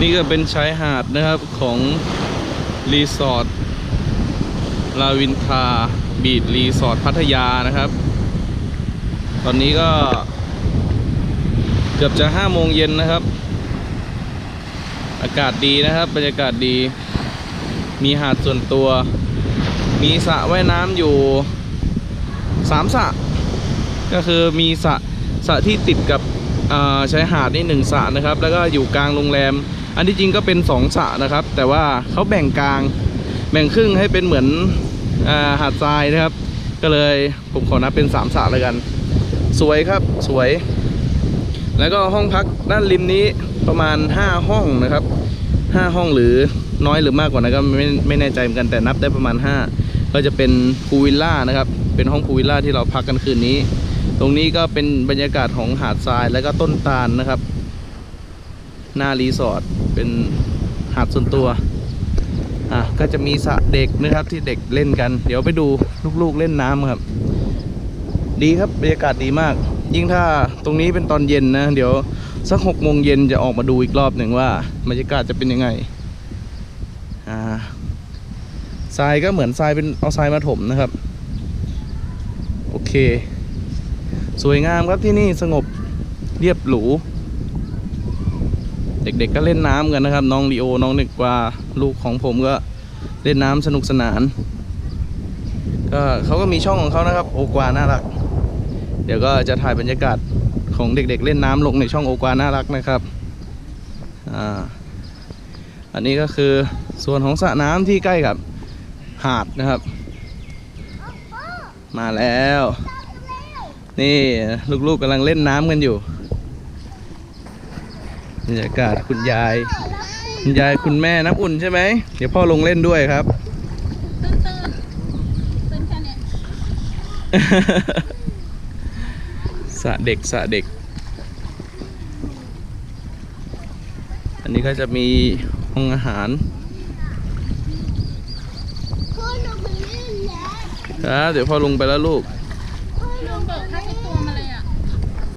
นี่ก็เป็นชายหาดนะครับของรีสอร์ทลาวินทาบีดรีสอร์ทพัทยานะครับ ตอนนี้ก็เกือบจะห้าโมงเย็นนะครับ อากาศดีนะครับ บรรยากาศดี มีหาดส่วนตัว มีสระว่ายน้ำอยู่สามสระก็คือมีสระสระที่ติดกับชายหาดนี่หนึ่งสระนะครับ แล้วก็อยู่กลางโรงแรม อันที่จริงก็เป็นสองสระนะครับ แต่ว่าเขาแบ่งกลาง แบ่งครึ่งให้เป็นเหมือนอาหาดทรายนะครับ ก็เลยผมขอนับเป็นสามสระแล้วกัน สวยครับสวย แล้วก็ห้องพักด้านริมนี้ประมาณ 5 ห้องนะครับ 5 ห้องหรือน้อยหรือมากกว่านั้นก็ไม่ไม่แน่ใจเหมือนกันแต่นับได้ประมาณ 5 ก็จะเป็นพูวิลล่านะครับ เป็นห้องพูวิลล่าที่เราพักกันคืนนี้ ตรงนี้ก็เป็นบรรยากาศของหาดทรายแล้วก็ต้นตาลนะครับ หน้ารีสอร์ทเป็นหาดส่วนตัวอะก็จะมีสระเด็กนะครับที่เด็กเล่นกัน เดี๋ยวไปดูลูกๆเล่นน้ำครับ ดีครับบรรยากาศดีมาก ยิ่งถ้าตรงนี้เป็นตอนเย็นนะ เดี๋ยวสักหกโมงเย็นจะออกมาดูอีกรอบหนึ่งว่าบรรยากาศจะเป็นยังไงอ่าทรายก็เหมือนทรายเป็นเอาทรายมาถมนะครับ โอเค สวยงามครับที่นี่สงบเรียบหรู เด็กๆก็เล่นน้ำกันนะครับ น้องลีโอน้องเด็กกว่าลูกของผมก็เล่นน้ำสนุกสนาน ก็เขาก็มีช่องของเขานะครับ โอกวาน่ารัก เดี๋ยวก็จะถ่ายบรรยากาศของเด็กๆเล่นน้ำลงในช่องโอกวาน่ารักนะครับอ่าอันนี้ก็คือส่วนของสระน้ำที่ใกล้กับหาดนะครับ มาแล้ว นี่ลูกๆกำลังเล่นน้ำกันอยู่ บรรยากาศคุณยาย คุณยายคุณแม่น้ำอุ่นใช่ไหม เดี๋ยวพ่อลงเล่นด้วยครับตื่นตื่นตื่นแค่เนี้ยสระเด็กสระเด็ก อันนี้ก็จะมีห้องอาหารพ่อลงไปเล่นแล้วครับเดี๋ยวพ่อลงไปแล้วลูก พ